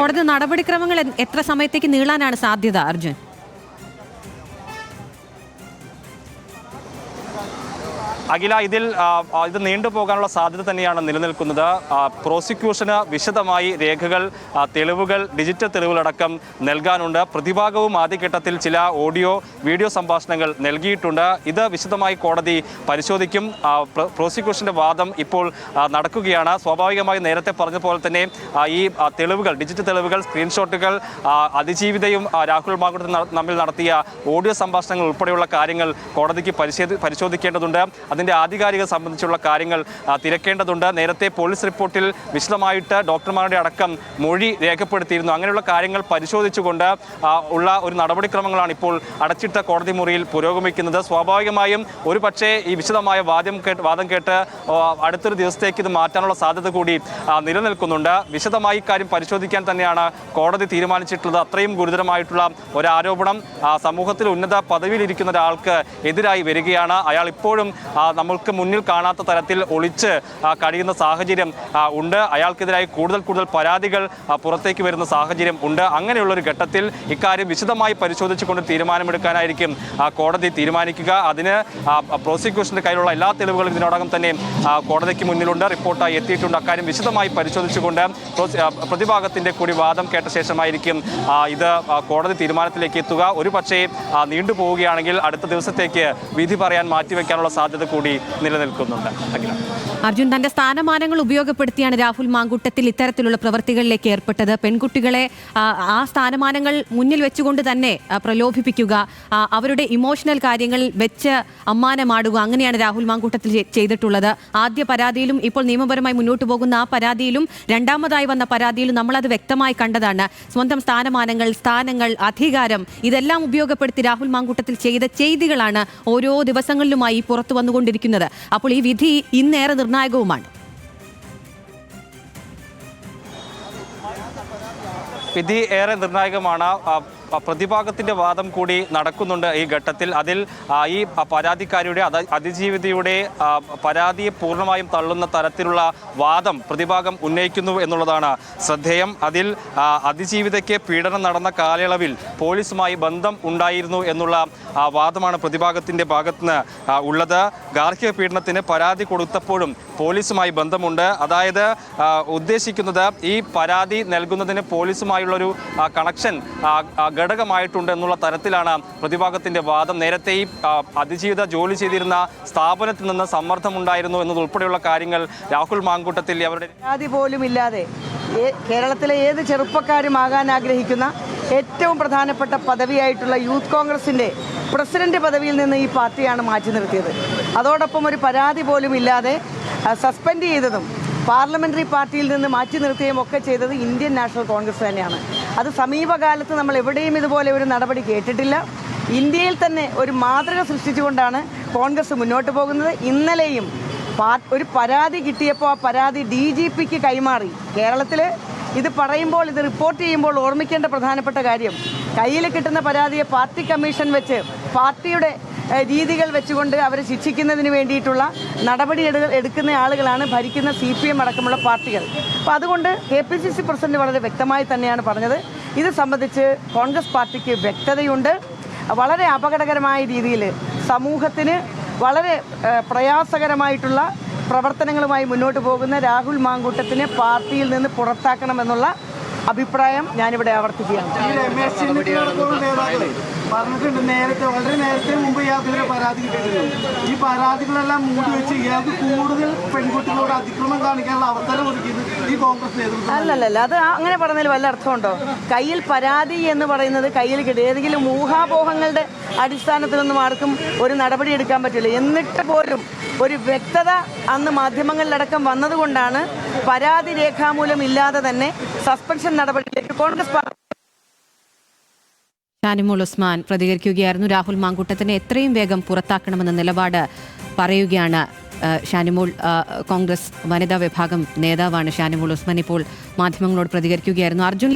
കോടതി നടപടിക്രമങ്ങൾ എത്ര സമയത്തേക്ക് നീളാനാണ് സാധ്യത അർജുൻ? അഖില ഇതിൽ ഇത് നീണ്ടുപോകാനുള്ള സാധ്യത തന്നെയാണ് നിലനിൽക്കുന്നത്. പ്രോസിക്യൂഷന് വിശദമായി രേഖകൾ തെളിവുകൾ ഡിജിറ്റൽ തെളിവുകളടക്കം നൽകാനുണ്ട്. പ്രതിഭാഗവും ആദ്യഘട്ടത്തിൽ ചില ഓഡിയോ വീഡിയോ സംഭാഷണങ്ങൾ നൽകിയിട്ടുണ്ട്. ഇത് വിശദമായി കോടതി പരിശോധിക്കും. പ്രോസിക്യൂഷന്റെ വാദം ഇപ്പോൾ നടക്കുകയാണ്. സ്വാഭാവികമായി നേരത്തെ പറഞ്ഞ പോലെ തന്നെ ഈ തെളിവുകൾ ഡിജിറ്റൽ തെളിവുകൾ സ്ക്രീൻഷോട്ടുകൾ അതിജീവിതയും രാഹുൽ മാങ്കുട്ടനും തമ്മിൽ നടത്തിയ ഓഡിയോ സംഭാഷണങ്ങൾ ഉൾപ്പെടെയുള്ള കാര്യങ്ങൾ കോടതിക്ക് പരിശോധി പരിശോധിക്കേണ്ടതുണ്ട്. അതിന്റെ ആധികാരികത സംബന്ധിച്ചുള്ള കാര്യങ്ങൾ തിരക്കേണ്ടതുണ്ട്. നേരത്തെ പോലീസ് റിപ്പോർട്ടിൽ വിശദമായിട്ട് ഡോക്ടർമാരുടെ അടക്കം മൊഴി രേഖപ്പെടുത്തിയിരുന്നു. അങ്ങനെയുള്ള കാര്യങ്ങൾ പരിശോധിച്ചുകൊണ്ട് ഉള്ള ഒരു നടപടിക്രമങ്ങളാണ് ഇപ്പോൾ അടച്ചിട്ട കോടതി മുറിയിൽ പുരോഗമിക്കുന്നത്. സ്വാഭാവികമായും ഒരു പക്ഷേ ഈ വിശദമായ വാദം കേട്ട് വാദം കേട്ട് അടുത്തൊരു ദിവസത്തേക്ക് ഇത് മാറ്റാനുള്ള സാധ്യത കൂടി നിലനിൽക്കുന്നുണ്ട്. വിശദമായി കാര്യം പരിശോധിക്കാൻ തന്നെയാണ് കോടതി തീരുമാനിച്ചിട്ടുള്ളത്. അത്രയും ഗുരുതരമായിട്ടുള്ള ഒരാരോപണം സമൂഹത്തിൽ ഉന്നത പദവിയിലിരിക്കുന്ന ഒരാൾക്ക് എതിരായി വരികയാണ്. അയാൾ ഇപ്പോഴും നമ്മൾക്ക് മുന്നിൽ കാണാത്ത തരത്തിൽ ഒളിച്ച് കഴിയുന്ന സാഹചര്യം ഉണ്ട്. അയാൾക്കെതിരായി കൂടുതൽ കൂടുതൽ പരാതികൾ പുറത്തേക്ക് വരുന്ന സാഹചര്യം ഉണ്ട്. അങ്ങനെയുള്ള ഒരു ഘട്ടത്തിൽ ഇക്കാര്യം വിശദമായി പരിശോധിച്ചുകൊണ്ട് തീരുമാനമെടുക്കാനായിരിക്കും കോടതി തീരുമാനിക്കുക. അതിന് പ്രോസിക്യൂഷന്റെ കയ്യിലുള്ള എല്ലാ തെളിവുകളും ഇതിനോടകം തന്നെ കോടതിക്ക് മുന്നിലുണ്ട്. റിപ്പോർട്ടായി എത്തിയിട്ടുണ്ട്. അക്കാര്യം വിശദമായി പരിശോധിച്ചുകൊണ്ട് പ്രതിഭാഗത്തിന്റെ കൂടി വാദം കേട്ട ശേഷമായിരിക്കും ഇത് കോടതി തീരുമാനത്തിലേക്ക് എത്തുക. ഒരു പക്ഷേ നീണ്ടുപോവുകയാണെങ്കിൽ അടുത്ത ദിവസത്തേക്ക് വിധി പറയാൻ മാറ്റിവെക്കാനുള്ള സാധ്യത കൂടി നിലനിൽക്കുന്നുണ്ട്. അഖില. അർജുൻ തന്റെ സ്ഥാനമാനങ്ങൾ ഉപയോഗപ്പെടുത്തിയാണ് രാഹുൽ മാങ്കുട്ടത്തിൽ ഇത്തരത്തിലുള്ള പ്രവൃത്തികളിലേക്ക് ഏർപ്പെട്ടത്. പെൺകുട്ടികളെ ആ, സ്ഥാനമാനങ്ങൾ മുന്നിൽ വെച്ചുകൊണ്ട് തന്നെ പ്രലോഭിപ്പിക്കുക അവരുടെ ഇമോഷണൽ കാര്യങ്ങൾ വെച്ച് അമ്മാനമാടുക അങ്ങനെയാണ് രാഹുൽ മാങ്കുട്ടത്തിൽ ചെയ്തിട്ടുള്ളത്. ആദ്യ പരാതിയിലും ഇപ്പോൾ നിയമപരമായി മുന്നോട്ട് പോകുന്ന ആ പരാതിയിലും രണ്ടാമതായി വന്ന പരാതിയിലും നമ്മളത് വ്യക്തമായി കണ്ടതാണ്. സ്വന്തം സ്ഥാനമാനങ്ങൾ സ്ഥാനങ്ങൾ അധികാരം ഇതെല്ലാം ഉപയോഗപ്പെടുത്തി രാഹുൽ മാങ്കുട്ടത്തിൽ ചെയ്ത ചെയ്തികളാണ് ഓരോ ദിവസങ്ങളിലുമായി പുറത്തു വന്നുകൊണ്ടിരിക്കുന്നത് അപ്പോൾ ഈ വിധി ഇന്നേറെ നിർണായകവുമാണ്. വിധി ഏറെ നിർണായകമാണ്. പ്രതിഭാഗത്തിന്റെ വാദം കൂടി നടക്കുന്നുണ്ട് ഈ ഘട്ടത്തിൽ. അതിൽ ഈ പരാതിക്കാരിയുടെ അതിജീവിതയുടെ പരാതിയെ പൂർണമായും തള്ളുന്ന തരത്തിലുള്ള വാദം പ്രതിഭാഗം ഉന്നയിക്കുന്നു എന്നുള്ളതാണ് ശ്രദ്ധേയം. അതിൽ അതിജീവിതയ്ക്ക് പീഡനം നടന്ന കാലയളവിൽ പോലീസുമായി ബന്ധം ഉണ്ടായിരുന്നു എന്നുള്ള വാദമാണ് പ്രതിഭാഗത്തിന്റെ ഭാഗത്തുനിന്ന് ഉള്ളത്. ഗാർഹിക പീഡനത്തിന് പരാതി കൊടുത്തപ്പോഴും പോലീസുമായി ബന്ധമുണ്ട്. അതായത് ഉദ്ദേശിക്കുന്നത് ഈ പരാതി നൽകുന്നതിന് പോലീസുമായുള്ളൊരു കണക്ഷൻ ഘടകമായിട്ടുണ്ട് എന്നുള്ള തരത്തിലാണ് പ്രതിഭാഗത്തിന്റെ വാദം. നേരത്തെ ഈ അതിജീവിത ജോലി ചെയ്തിരുന്ന സ്ഥാപനത്തിൽ നിന്ന് സമ്മർദ്ദമുണ്ടായിരുന്നു എന്നതുൾപ്പെടെയുള്ള കാര്യങ്ങൾ രാഹുൽ മാങ്കൂട്ടത്തിൽ അവരുടെ പരാതി പോലും ഇല്ലാതെ കേരളത്തിലെ ഏത് ചെറുപ്പക്കാരും ആകാൻ ആഗ്രഹിക്കുന്ന ഏറ്റവും പ്രധാനപ്പെട്ട പദവിയായിട്ടുള്ള യൂത്ത് കോൺഗ്രസിന്റെ പ്രസിഡന്റ് പദവിയിൽ നിന്ന് ഈ പാർട്ടിയാണ് മാറ്റി നിർത്തിയത്. അതോടൊപ്പം ഒരു പരാതി പോലും ഇല്ലാതെ സസ്പെൻഡ് ചെയ്തതും പാർലമെന്ററി പാർട്ടിയിൽ നിന്ന് മാറ്റി നിർത്തുകയും ഒക്കെ ചെയ്തത് ഇന്ത്യൻ നാഷണൽ കോൺഗ്രസ് തന്നെയാണ്. അത് സമീപകാലത്ത് നമ്മൾ എവിടെയും ഇതുപോലെ ഒരു നടപടി കേട്ടിട്ടില്ല. ഇന്ത്യയിൽ തന്നെ ഒരു മാതൃക സൃഷ്ടിച്ചുകൊണ്ടാണ് കോൺഗ്രസ് മുന്നോട്ട് പോകുന്നത്. ഇന്നലെയും ഒരു പരാതി കിട്ടിയപ്പോൾ ആ പരാതി ഡി ജി പിക്ക് കൈമാറി. കേരളത്തിൽ ഇത് പറയുമ്പോൾ ഇത് റിപ്പോർട്ട് ചെയ്യുമ്പോൾ ഓർമ്മിക്കേണ്ട പ്രധാനപ്പെട്ട കാര്യം കയ്യിൽ കിട്ടുന്ന പരാതിയെ പാർട്ടി കമ്മീഷൻ വെച്ച് പാർട്ടിയുടെ രീതികൾ വെച്ചുകൊണ്ട് അവരെ ശിക്ഷിക്കുന്നതിന് വേണ്ടിയിട്ടുള്ള നടപടി എടുക്കുന്ന ആളുകളാണ് ഭരിക്കുന്ന സി പി എം അടക്കമുള്ള പാർട്ടികൾ. അപ്പോൾ അതുകൊണ്ട് K P C C president വളരെ വ്യക്തമായി തന്നെയാണ് പറഞ്ഞത്. ഇത് സംബന്ധിച്ച് കോൺഗ്രസ് പാർട്ടിക്ക് വ്യക്തതയുണ്ട്. വളരെ അപകടകരമായ രീതിയിൽ സമൂഹത്തിന് വളരെ പ്രയാസകരമായിട്ടുള്ള പ്രവർത്തനങ്ങളുമായി മുന്നോട്ട് പോകുന്ന രാഹുൽ മാങ്കൂട്ടത്തിനെ പാർട്ടിയിൽ നിന്ന് പുറത്താക്കണമെന്നുള്ള അഭിപ്രായം ഞാനിവിടെ ആവർത്തിക്കുകയാണ് പറഞ്ഞിട്ടുണ്ട്. നേരത്തെ വളരെ നേരത്തെ മുമ്പ് ഇയാൾക്കെതിരെ പരാതി കിട്ടിയിട്ടുണ്ട് ഈ പരാതികളെല്ലാം മൂടി വെച്ച് ഇയാൾക്ക് കൂടുതൽ പെൺകുട്ടികളോട് അതിക്രമം കാണിക്കാനുള്ള അവസരം ഒരുക്കിയത് ഈ കോൺഗ്രസ് നേതൃത്വം. അല്ലല്ല അത് അങ്ങനെ പറഞ്ഞതിൽ വല്ല അർത്ഥമുണ്ടോ? കയ്യിൽ പരാതി എന്ന് പറയുന്നത് കയ്യിൽ കിട്ടും ഏതെങ്കിലും ഊഹാപോഹങ്ങളുടെ അടിസ്ഥാനത്തിലൊന്നും ആർക്കും ഒരു നടപടി എടുക്കാൻ പറ്റില്ല. എന്നിട്ട് പോലും ഒരു വ്യക്തത അന്ന് മാധ്യമങ്ങളിലടക്കം വന്നതുകൊണ്ടാണ് പരാതി രേഖാമൂലം ഇല്ലാതെ തന്നെ സസ്പെൻഷൻ നടപടിയിലേക്ക് കോൺഗ്രസ് പാർട്ടി ഷാനിമോൾ ഉസ്മാൻ പ്രതികരിക്കുകയായിരുന്നു. രാഹുൽ മാങ്കൂട്ടത്തിനെ എത്രയും വേഗം പുറത്താക്കണമെന്ന നിലപാട് പറയുകയാണ് ഷാനിമോൾ കോൺഗ്രസ് വനിതാ വിഭാഗം നേതാവാണ് ഷാനിമോൾ ഉസ്മാൻ ഇപ്പോൾ മാധ്യമങ്ങളോട് പ്രതികരിക്കുകയായിരുന്നു. അർജുൻ